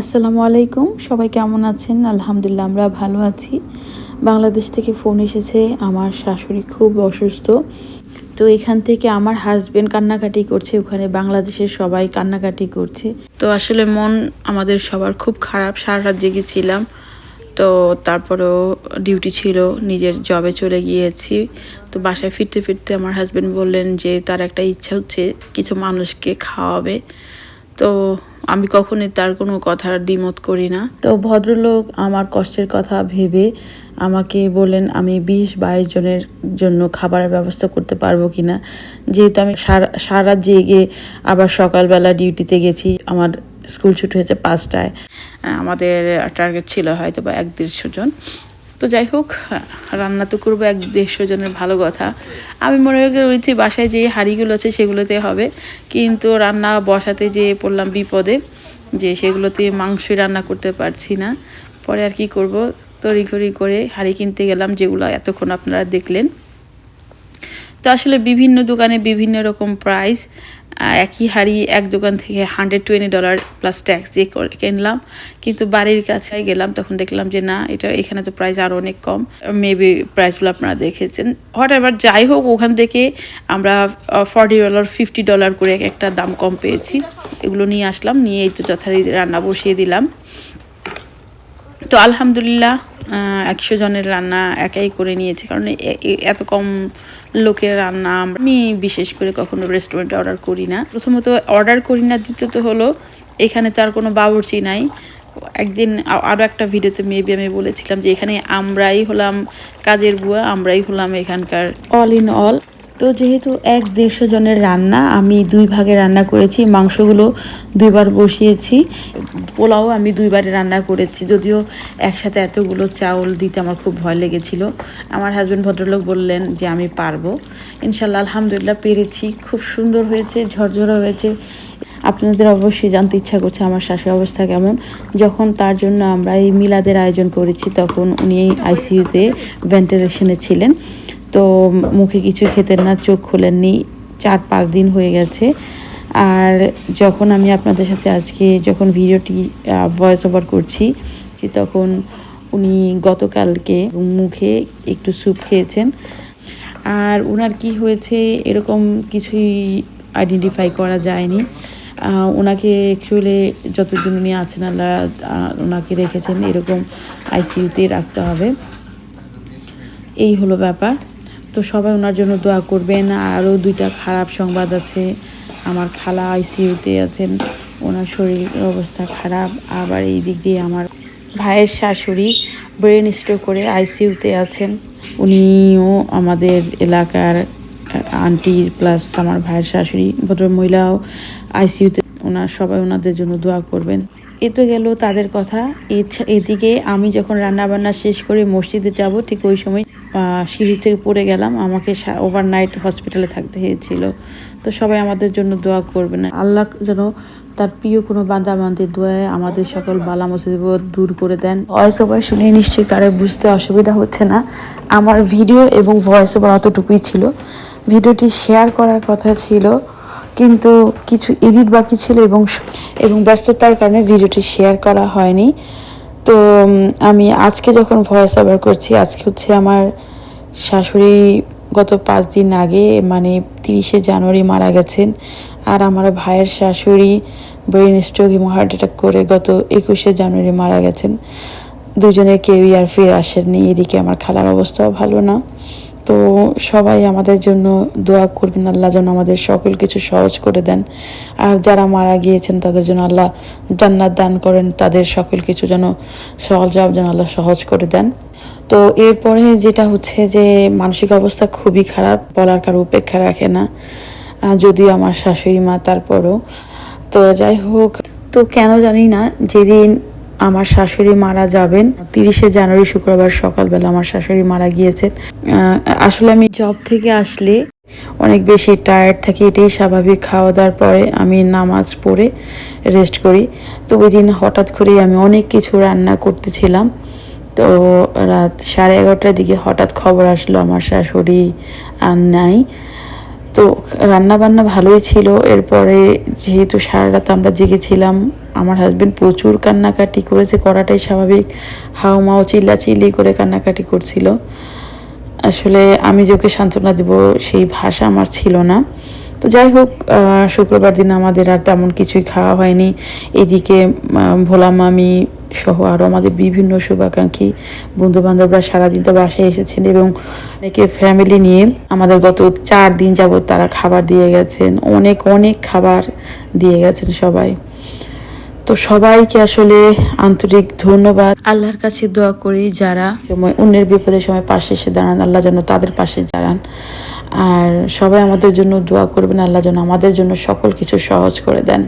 আসসালামু আলাইকুম। সবাই কেমন আছেন? আলহামদুলিল্লাহ, আমরা ভালো আছি। বাংলাদেশ থেকে ফোন এসেছে, আমার শাশুড়ি খুব অসুস্থ। তো এখান থেকে আমার হাজব্যান্ড কান্নাকাটি করছে, ওখানে বাংলাদেশের সবাই কান্নাকাটি করছে। তো আসলে মন আমাদের সবার খুব খারাপ, সারা রাত জেগেছিলাম তো তারপরেও ডিউটি ছিল, নিজের জবে চলে গিয়েছি। তো বাসায় ফিরতে ফিরতে আমার হাজব্যান্ড বললেন যে, তার একটা ইচ্ছা হচ্ছে, কিছু মানুষকে খাওয়াবে। তো আমি কখনই তার কোনো কথার দ্বিমত করি না। তো ভদ্রলোক আমার কষ্টের কথা ভেবে আমাকে বললেন, আমি বিশ বাইশ জনের জন্য খাবারের ব্যবস্থা করতে পারব কি না? যেহেতু আমি সারা সারা জেগে আবার সকালবেলা ডিউটিতে গেছি, আমার স্কুল ছুটি হয়েছে পাঁচটায়। আমাদের টার্গেট ছিল হয়তো বা এক দেড়শো জন। তো যাই হোক রান্না তো করব এক দেড়শো জনের ভালো কথা। আমি মনে করেছি বাসায় যে হাঁড়িগুলো আছে সেগুলোতে হবে। কিন্তু রান্না বসাতে যে পড়লাম বিপদে, যে সেগুলোতে মাংস রান্না করতে পারছি না। পরে আর কি করব? তড়িঘড়ি করে হাঁড়ি কিনতে গেলাম, যেগুলো এতক্ষণ আপনারা দেখলেন। তো আসলে বিভিন্ন দোকানে বিভিন্ন রকম প্রাইস একই হাড়ি এক দোকান থেকে hundred twenty dollar plus tax দিয়ে কিনলাম। কিন্তু বাড়ির কাছে গেলাম, তখন দেখলাম যে না, এটা এখানে তো প্রাইস আরও অনেক কম। মেবি প্রাইসগুলো আপনারা দেখেছেন। হোয়াট এভার যাই হোক, ওখান থেকে আমরা ফর্টি ডলার ফিফটি ডলার করে এক একটা দাম কম পেয়েছি। এগুলো নিয়ে আসলাম, নিয়ে এই তো যথারীতি রান্না বসিয়ে দিলাম। তো আলহামদুলিল্লাহ একশো জনের রান্না একাই করে নিয়েছি, কারণ এত কম লোকের রান্না আমি বিশেষ করে কখনো রেস্টুরেন্টে অর্ডার করি না। প্রথমত অর্ডার করি না, দ্বিতীয়ত হলো এখানে তার কোনো বাবরচি নাই। একদিন আরও একটা ভিডিওতে মেবি আমি বলেছিলাম যে এখানে আমরাই হলাম কাজের বুয়া, আমরাই হলাম এখানকার অল ইন অল তো যেহেতু এক দেড়শো জনের রান্না, আমি দুই ভাগে রান্না করেছি। মাংসগুলো দুইবার বসিয়েছি। পোলাও আমি দুইবারে রান্না করেছি। যদিও একসাথে এতগুলো চাউল দিতে আমার খুব ভয় লেগেছিল। আমার হাজব্যান্ড ভদ্রলোক বললেন যে, আমি পারব। ইনশাল্লাহ, আলহামদুলিল্লাহ পেরেছি। খুব সুন্দর হয়েছে, ঝরঝরে হয়েছে। আপনাদের অবশ্যই জানতে ইচ্ছা করছে আমার শাশুড়ি অবস্থা কেমন। যখন তার জন্য আমরা এই মিলাদের আয়োজন করেছি, তখন উনি আইসিইউতে ভেন্টিলেশনে ছিলেন। তো মুখে কিছু খেতেন না, চোখ খোলেননি, চার পাঁচ দিন হয়ে গেছে। আর যখন আমি আপনাদের সাথে আজকে যখন ভিডিওটি ভয়েস ওভার করছি, যে তখন উনি গতকালকে মুখে একটু স্যুপ খেয়েছেন। আর ওনার কি হয়েছে এরকম কিছুই আইডেন্টিফাই করা যায়নি। ওনাকে অ্যাকচুয়ালি যতদিন উনি আছেন, আল্লাহ ওনাকে রেখেছেন, এরকম আইসিইউতে রাখতে হবে। এই হলো ব্যাপার। তো সবাই ওনার জন্য দোয়া করবেন। আরও দুইটা খারাপ সংবাদ আছে। আমার খালা আইসিইউতে আছেন। ওনার শরীরের অবস্থা খারাপ। আবার এই দিক দিয়ে আমার ভাইয়ের শাশুড়ি ব্রেন স্ট্রোক করে আইসিইউতে আছেন। উনিও আমাদের এলাকার আন্টি প্লাস আমার ভাইয়ের শাশুড়ি, ভদ্র মহিলাও আইসিইউতে ওনার সবাই ওনাদের জন্য দোয়া করবেন। এ তো গেল তাদের কথা। এদিকে আমি যখন রান্না বান্না শেষ করে মসজিদে যাব, ঠিক ওই সময় সিঁড়ি থেকে পড়ে গেলাম। আমাকে ওভারনাইট হসপিটালে থাকতে হয়েছিল। তো সবাই আমাদের জন্য দোয়া করবেন। আল্লাহ যেন তার প্রিয় কোনো বান্দা বান্দির দোয়ায় আমাদের সকল বালা মুসিবত দূর করে দেন। ভয়েস ওভার শুনে নিশ্চয়ই কারও বুঝতে অসুবিধা হচ্ছে না। আমার ভিডিও এবং ভয়েস ওভার অতটুকুই ছিল। ভিডিওটি শেয়ার করার কথা ছিল, কিন্তু কিছু এডিট বাকি ছিল এবং এবং ব্যস্ততার কারণে ভিডিওটি শেয়ার করা হয়নি। তো আমি আজকে যখন ভয়েস ওভার করছি, আজকে হচ্ছে আমার শাশুড়ি গত পাঁচ দিন আগে মানে তিরিশে জানুয়ারি মারা গেছেন। আর আমার ভাইয়ের শাশুড়ি ব্রেন স্ট্রোক এবং হার্ট অ্যাটাক করে গত একুশে জানুয়ারি মারা গেছেন। দুজনে কেউই আর ফিরে আসেননি, এদিকে আমার খালার অবস্থাও ভালো না। তো সবাই আমাদের জন্য দোয়া করবেন আল্লাহ যেন আমাদের সকল কিছু সহজ করে দেন। আর যারা মারা গিয়েছেন, তাদের জন্য আল্লাহ জান্নাত দান করেন। তাদের সকল কিছু যেন সহজ যেন আল্লাহ সহজ করে দেন। তো এরপরে যেটা হচ্ছে যে, মানসিক অবস্থা খুবই খারাপ, বলার কারও উপেক্ষা রাখে না। যদিও আমার শাশুড়ি মা তারপরও। তো যাই হোক, তো কেন জানি না, যেদিন আমার শাশুড়ি মারা যাবেন। তিরিশে জানুয়ারি শুক্রবার সকালবেলা আমার শাশুড়ি মারা গিয়েছেন। আসলে আমি জব থেকে আসলে অনেক বেশি টায়ার্ড থাকি, এটাই স্বাভাবিক। খাওয়া দাওয়ার পরে আমি নামাজ পড়ে রেস্ট করি। তো ওই দিন হঠাৎ করেই আমি অনেক কিছু রান্না করতেছিলাম। তো রাত সাড়ে এগারোটার দিকে হঠাৎ খবর আসলো, আমার শাশুড়ি আর নাই। তো রান্না বান্না ভালোই ছিল। এরপরে যেহেতু সারা রাত আমরা জেগেছিলাম, আমার হাজব্যান্ড প্রচুর কান্নাকাটি করেছে, করাটাই স্বাভাবিক। হাও মাও চিল্লা চিল্লি করে কান্নাকাটি করছিল। আসলে আমি যে ওকে সান্ত্বনা দেব সেই ভাষা আমার ছিল না। তো যাই হোক শুক্রবার দিন আমাদের আর তেমন কিছুই খাওয়া হয়নি। এদিকে ভোলা মামি সহ আরও আমাদের বিভিন্ন শুভাকাঙ্ক্ষী বন্ধু বান্ধবরা সারাদিন তো বাসায় এসেছেন এবং অনেকে ফ্যামিলি নিয়ে আমাদের গত চার দিন যাবত তারা খাবার দিয়ে গেছেন অনেক অনেক খাবার দিয়ে গেছেন সবাই। তো সবাইকে আসলে আন্তরিক ধন্যবাদ। আল্লাহর কাছে দোয়া করি যারা সময় অন্যের বিপদের সময় পাশে এসে দাঁড়ান আল্লাহ যেন তাদের পাশে দাঁড়ান। আর সবাই আমাদের জন্য দোয়া করবেন আল্লাহ যেন আমাদের জন্য সকল কিছু সহজ করে দেন।